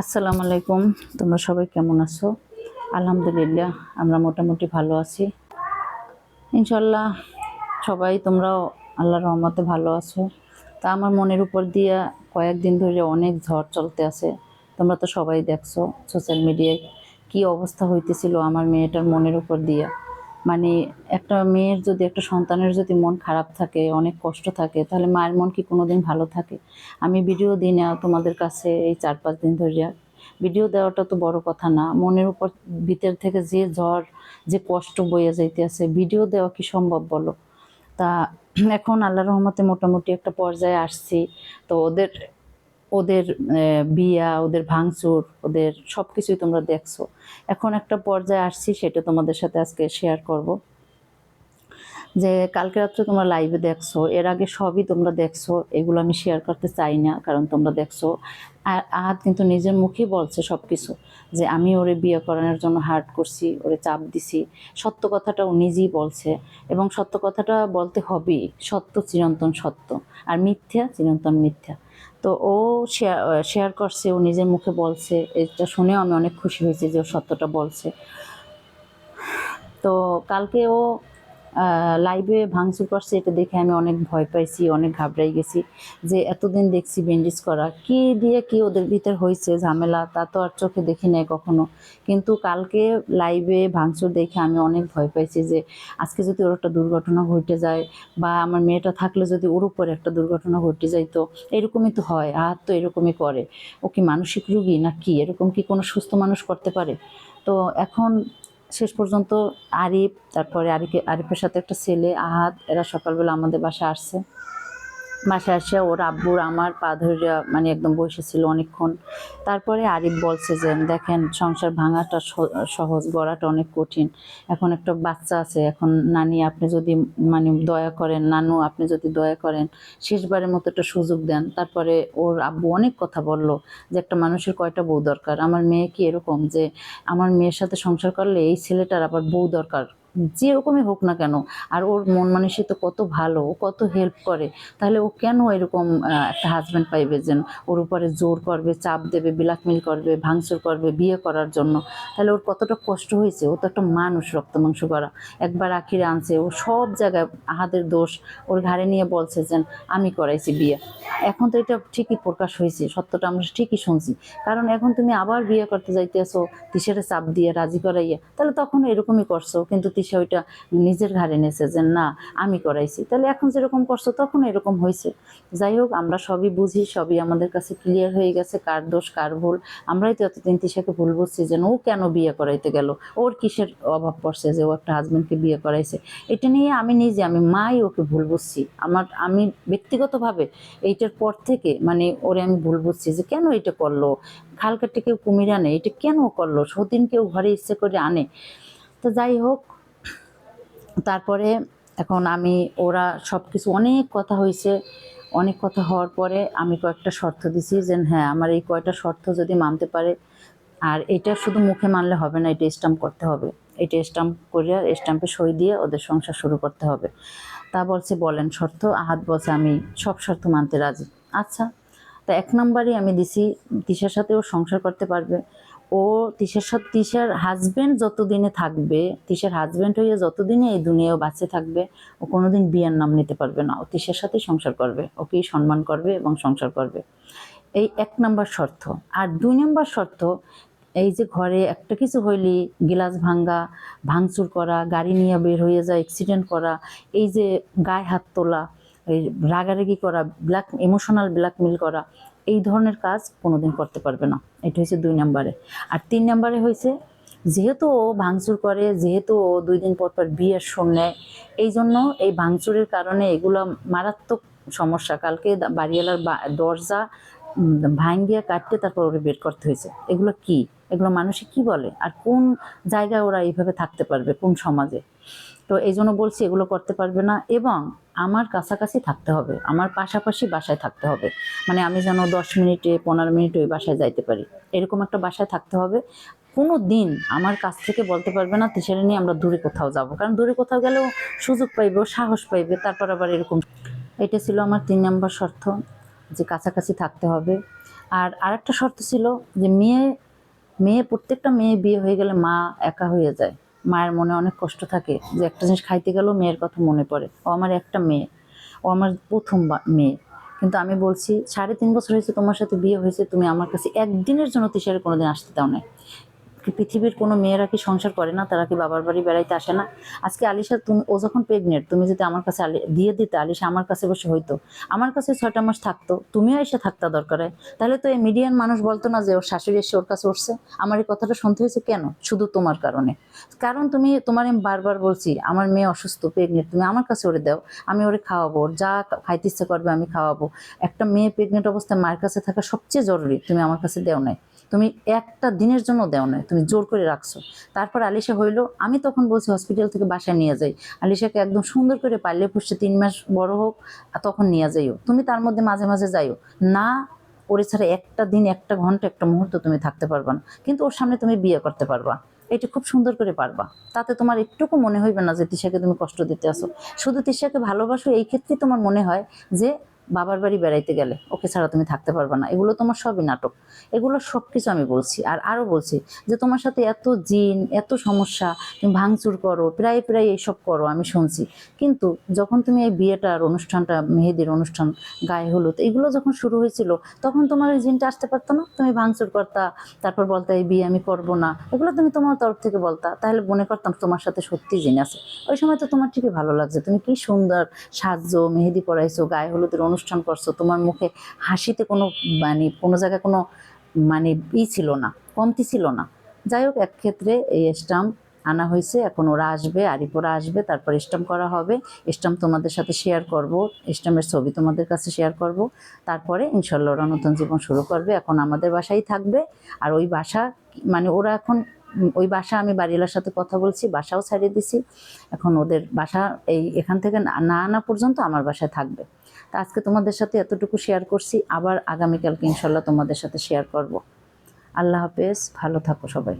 আসসালামু আলাইকুম। তোমরা সবাই কেমন আছো? আলহামদুলিল্লাহ, আমরা মোটামুটি ভালো আছি। ইনশাল্লাহ সবাই তোমরাও আল্লাহ রহমতে ভালো আছো। তা আমার মনের উপর দিয়ে কয়েকদিন ধরে অনেক ঝড় চলতে আছে। তোমরা তো সবাই দেখছ সোশ্যাল মিডিয়ায় কি অবস্থা হইতেছিল আমার মেয়েটার মনের উপর দিয়া। মানে একটা মেয়ের যদি, একটা সন্তানের যদি মন খারাপ থাকে, অনেক কষ্ট থাকে, তাহলে মায়ের মন কি কোনোদিন ভালো থাকে? আমি ভিডিও দিই না তোমাদের কাছে এই চার পাঁচ দিন ধরিয়া ভিডিও দেওয়াটা তো বড় কথা না। মনের উপর, ভিতর থেকে যে ঝড় যে কষ্ট বয়ে যাইতে আছে ভিডিও দেওয়া কি সম্ভব বলো? তা, এখন আল্লাহ রহমতে মোটামুটি একটা পর্যায়ে আসছি। তো ওদের ওদের বিয়া, ওদের ভাঙচুর, ওদের সব কিছুই তোমরা দেখছ। এখন একটা পর্যায়ে আসছি, সেটা তোমাদের সাথে আজকে শেয়ার করব। যে কালকে রাত্রে তোমরা লাইভে দেখছ, এর আগে সবই তোমরা দেখছ, এগুলো আমি শেয়ার করতে চাই না, কারণ তোমরা দেখছ। আর আহাত কিন্তু নিজের মুখেই বলছে সব কিছু যে আমি ওরে বিয়ে করানোর জন্য হার্ট করছি, ওরে চাপ দিছি। সত্য কথাটা ও নিজেই বলছে, এবং সত্য কথাটা বলতে হবেই, সত্য চিরন্তন সত্য, আর মিথ্যা চিরন্তন মিথ্যা। তো ও শেয়ার করছে, ও নিজের মুখে বলছে, এটা শুনেও আমি অনেক খুশি হয়েছি যে ও সত্যটা বলছে। তো কালকে ও লাইভে ভাঙচুর করছে, এটা দেখে আমি অনেক ভয় পাইছি, অনেক ঘাবড়াই গেছি যে এতদিন দেখছি ব্যান্ডেজ করা। কি দিয়ে কি ওদের ভিতর হয়েছে ঝামেলা, তা তো আর চোখে দেখি নাই কখনো। কিন্তু কালকে লাইভে ভাঙচুর দেখে আমি অনেক ভয় পাইছি যে আজকে যদি ওর একটা দুর্ঘটনা ঘটে যায় বা আমার মেয়েটা থাকলে যদি ওর উপরে একটা দুর্ঘটনা ঘটে যায়, তো এরকমই তো হয়, আর তো এরকমই করে। ও কি মানসিক রুগী না কি এরকম কি কোনো সুস্থ মানুষ করতে পারে? তো এখন শেষ পর্যন্ত আরিফ, তারপরে আরিফ, আরিফের সাথে একটা ছেলে আহাদ, এরা সকালবেলা আমাদের বাসায় আসছে। বাসায় আসে, ওর আব্বুর আমার পা ধরিয়া মানে একদম বসেছিল অনেকক্ষণ। তারপরে আরিফ বলছে যে, দেখেন, সংসার ভাঙাটা সহজ, গড়াটা অনেক কঠিন। এখন একটা বাচ্চা আছে, এখন নানি আপনি যদি মানে দয়া করেন, নানু আপনি যদি দয়া করেন, শেষবারের মতো একটা সুযোগ দেন। তারপরে ওর আব্বু অনেক কথা বলল যে, একটা মানুষের কয়টা বউ দরকার? আমার মেয়ে কি এরকম যে, আমার মেয়ের সাথে সংসার করলে এই ছেলেটার আবার বউ দরকার? যেরকমই হোক না কেন, আর ওর মন মানসিকতা কত ভালো, ও কত হেল্প করে, তাহলে ও কেন এরকম একটা হাজব্যান্ড পাইবে যেন ওর উপরে জোর করবে, চাপ দেবে ব্ল্যাকমেল করবে, ভাঙচুর করবে, বিয়ে করার জন্য? তাহলে ওর কতটা কষ্ট হয়েছে, ও তো একটা মানুষ রক্ত মাংস করা। একবার আখিরে আনছে, ও সব জায়গায় আহাদের দোষ, ওর ঘাড়ে নিয়ে বলছে যেন, আমি করাইছি বিয়ে। এখন তো এটা ঠিকই প্রকাশ হয়েছে, সত্যটা আমরা ঠিকই শুনছি। কারণ এখন তুমি আবার বিয়ে করতে যাইতেছো, তিসের চাপ দিয়ে, রাজি করাইয়া, তাহলে তখন এরকমই করছ, কিন্তু ওইটা নিজের ঘাড়ে নেছে যে, না, আমি করাইছি। তাহলে এখন যেরকম করছ তখন এরকম হয়েছে। যাই হোক, আমরা সবই বুঝি, সবই আমাদের কাছে ক্লিয়ার হয়ে গেছে কার দোষ, কার ভুল। আমরাই তো এতদিন তিসাকে ভুল বুঝছি যে, ও কেন বিয়ে করাইতে গেল? ওর কিসের অভাব পড়ছে যে, ও একটা হাজবেন্ডকে বিয়ে করাইছে? এটা নিয়ে আমি নিজে, আমি মাই ওকে ভুল বুঝছি। আমার, আমি ব্যক্তিগতভাবে এইটার পর থেকে মানে ওরে আমি ভুল বুঝছি যে, কেন এটা করল? খালকাটে কেউ কুমির আনে, এটা কেন করল? সতীন কেউ ঘরে ইচ্ছে করে আনে? তো যাই হোক তারপরে এখন আমি, ওরা সব কিছু অনেক কথা হয়েছে অনেক কথা হওয়ার পরে আমি কয়েকটা শর্ত দিছি যে হ্যাঁ আমার এই কয়টা শর্ত যদি মানতে পারে, আর এটা শুধু মুখে মানলে হবে না, এটা স্টাম্প করতে হবে। এটা স্টাম্প করে স্টাম্পে সই দিয়ে ওদের সংসার শুরু করতে হবে। তা বলছে, বলেন শর্ত। আহাত বলছে, আমি সব শর্ত মানতে রাজি। আচ্ছা তা এক নম্বরই আমি দিছি তিশার সাথে ও সংসার করতে পারবে। ও তিশার সাথে, তিশার হাজব্যান্ড যতদিনে থাকবে, তিশার হাজব্যান্ড হয়ে যতদিনে এই দুনিয়াও বাঁচে থাকবে, ও কোনোদিন বিয়ের নাম নিতে পারবে না। ও তিশার সাথেই সংসার করবে, ওকেই সম্মান করবে এবং সংসার করবে। এই এক নম্বর শর্ত। আর দুই নম্বর শর্ত, এই যে ঘরে একটা কিছু হইলি গিলাস ভাঙ্গা, ভাঙচুর করা, গাড়ি নিয়ে বের হয়ে যায় অ্যাক্সিডেন্ট করা, এই যে গায়ে হাত তোলা রাগারাগি করা ব্ল্যাক ইমোশনাল ব্ল্যাকমেল করা এই ধরনের কাজ কোনোদিন করতে পারবে না। এটা হচ্ছে দুই নম্বরে। আর তিন নম্বরে হয়েছে, যেহেতু ও ভাঙচুর করে, যেহেতু ও দুই দিন পর পর বিয়ের শোন নেয় এই জন্য এই ভাঙচুরের কারণে এগুলো মারাত্মক সমস্যা। কালকে বাড়িওয়ালার দরজা ভাঙ্গিয়ে কাটতে তারপর ওরা বের করতে হয়েছে। এগুলো কি? এগুলো মানুষে কি বলে? আর কোন জায়গায় ওরা এইভাবে থাকতে পারবে? কোন সমাজে? তো এই জন্য বলছি এগুলো করতে পারবে না এবং আমার কাছাকাছি থাকতে হবে, আমার পাশাপাশি বাসায় থাকতে হবে। মানে আমি যেন দশ মিনিটে, পনেরো মিনিটে ওই বাসায় যাইতে পারি। এরকম একটা বাসায় থাকতে হবে। কোনো দিন আমার কাছ থেকে বলতে পারবে না তিসারে নিয়ে আমরা দূরে কোথাও যাব। কারণ দূরে কোথাও গেলেও সুযোগ পাইবে, সাহস পাইবে, তারপর আবার এরকম। এটা ছিল আমার তিন নম্বর শর্ত, যে কাছাকাছি থাকতে হবে। আর আরেকটা শর্ত ছিল যে মেয়ে মেয়ে, প্রত্যেকটা মেয়ে বিয়ে হয়ে গেলে মা একা হয়ে যায়। মায়ের মনে অনেক কষ্ট থাকে যে একটা জিনিস খাইতে গেলেও মেয়ের কথা মনে পড়ে। ও আমার একটা মেয়ে, ও আমার প্রথম মেয়ে। কিন্তু আমি বলছি, সাড়ে তিন বছর হয়েছে তোমার সাথে বিয়ে হয়েছে, তুমি আমার কাছে একদিনের জন্য তিশারে কোনোদিন আসতে দাও না কি পৃথিবীর কোনো মেয়েরা কি সংসার করে না? তারা কি বাবার বাড়ি বেড়াইতে আসে না? আজকে আলিশা, তুমি, ও যখন প্রেগনেন্ট তুমি যদি আমার কাছে আলি- দিয়ে দিতে, আলিশা আমার কাছে বসে হইতো। আমার কাছে ছয়টা মাস থাকতো, তুমিও এসে থাকতা দরকারে। তাহলে তো এই মিডিয়ান মানুষ বলতো না যে ওর শাশুড়ি এসে ওর কাছে উঠছে আমার এই কথাটা শুনতে হয়েছে কেন? শুধু তোমার কারণে। কারণ তুমি, তোমার আমি বারবার বলছি, আমার মেয়ে অসুস্থ প্রেগনেন্ট তুমি আমার কাছে ওরে দাও, আমি ওরে খাওয়াবো, ওর যা খাইতে ইচ্ছে করবে আমি খাওয়াবো। একটা মেয়ে প্রেগনেন্ট অবস্থায় মায়ের কাছে থাকা সবচেয়ে জরুরি, তুমি আমার কাছে দেও নাই। তুমি একটা দিনের জন্য দেও নাই, তুমি জোর করে রাখছো। তারপর আলিশা হইল, আমি তখন বলছি, হসপিটাল থেকে বাসায় নিয়ে যাই। আলিশাকে একদম সুন্দর করে পারলে, পুষছে, তিন মাস বড় হোক তখন নিয়ে যাইও। তুমি তার মধ্যে মাঝে মাঝে যাইও। না, ওরে ছাড়া একটা দিন, একটা ঘণ্টা, একটা মুহূর্ত তুমি থাকতে পারবা না। কিন্তু ওর সামনে তুমি বিয়ে করতে পারবা। এটা খুব সুন্দর করে পারবা। তাতে তোমার একটুকু মনে হইবে না যে তিশাকে তুমি কষ্ট দিতে আসো শুধু তিশাকে ভালোবাসো, এই ক্ষেত্রেই তোমার মনে হয় যে বাবার বাড়ি বেড়াইতে গেলে ওকে ছাড়া তুমি থাকতে পারবে না। এগুলো তোমার সবই নাটক। এগুলো সব কিছু আমি বলছি। আর আরও বলছি যে তোমার সাথে এত জিন, এত সমস্যা, তুমি ভাঙচুর করো, প্রায় প্রায় এইসব করো আমি শুনছি। কিন্তু যখন তুমি এই বিয়েটার অনুষ্ঠানটা, মেহেদির অনুষ্ঠান, গায়ে হলুদ, এগুলো যখন শুরু হয়েছিল, তখন তোমার ওই জিনটা আসতে পারতো না? তুমি ভাঙচুর করতা, তারপর বলতা, এই বিয়ে আমি করব না। এগুলো তুমি তোমার তরফ থেকে বলতা। তাহলে মনে করতাম তোমার সাথে সত্যি জিন আছে। ওই সময় তো তোমার ঠিকই ভালো লাগছে। তুমি কি সুন্দর সাজছো, মেহেদি পরাইছো, গায়ে হলুদের অনুষ্ঠান করছ, তোমার মুখে হাসিতে কোনো মানে কোনো জায়গায় কোনো মানে ই ছিল না, কমতি ছিল না। যাই হোক, এক ক্ষেত্রে এই স্টাম্প আনা হয়েছে, এখন ওরা আসবে আরিপোরা আসবে, তারপর স্টাম্প করা হবে। স্টাম্প তোমাদের সাথে শেয়ার করব, স্টাম্পের ছবি তোমাদের কাছে শেয়ার করব। তারপরে ইনশাল্লাহ ওরা নতুন জীবন শুরু করবে, এখন আমাদের বাসায় থাকবে। আর ওই বাসা মানে ওরা এখন ওই বাসা আমি বাড়িওয়ালার সাথে কথা বলছি, বাসাও ছাড়িয়ে দিছি। এখন ওদের বাসা এই এখান থেকে না না আনা পর্যন্ত আমার বাসায় থাকবে। তা আজকে তোমাদের সাথে এতটুকু শেয়ার করছি, আবার আগামীকালকে ইনশাল্লাহ তোমাদের সাথে শেয়ার করব। আল্লাহ হাফেজ, ভালো থাকো সবাই।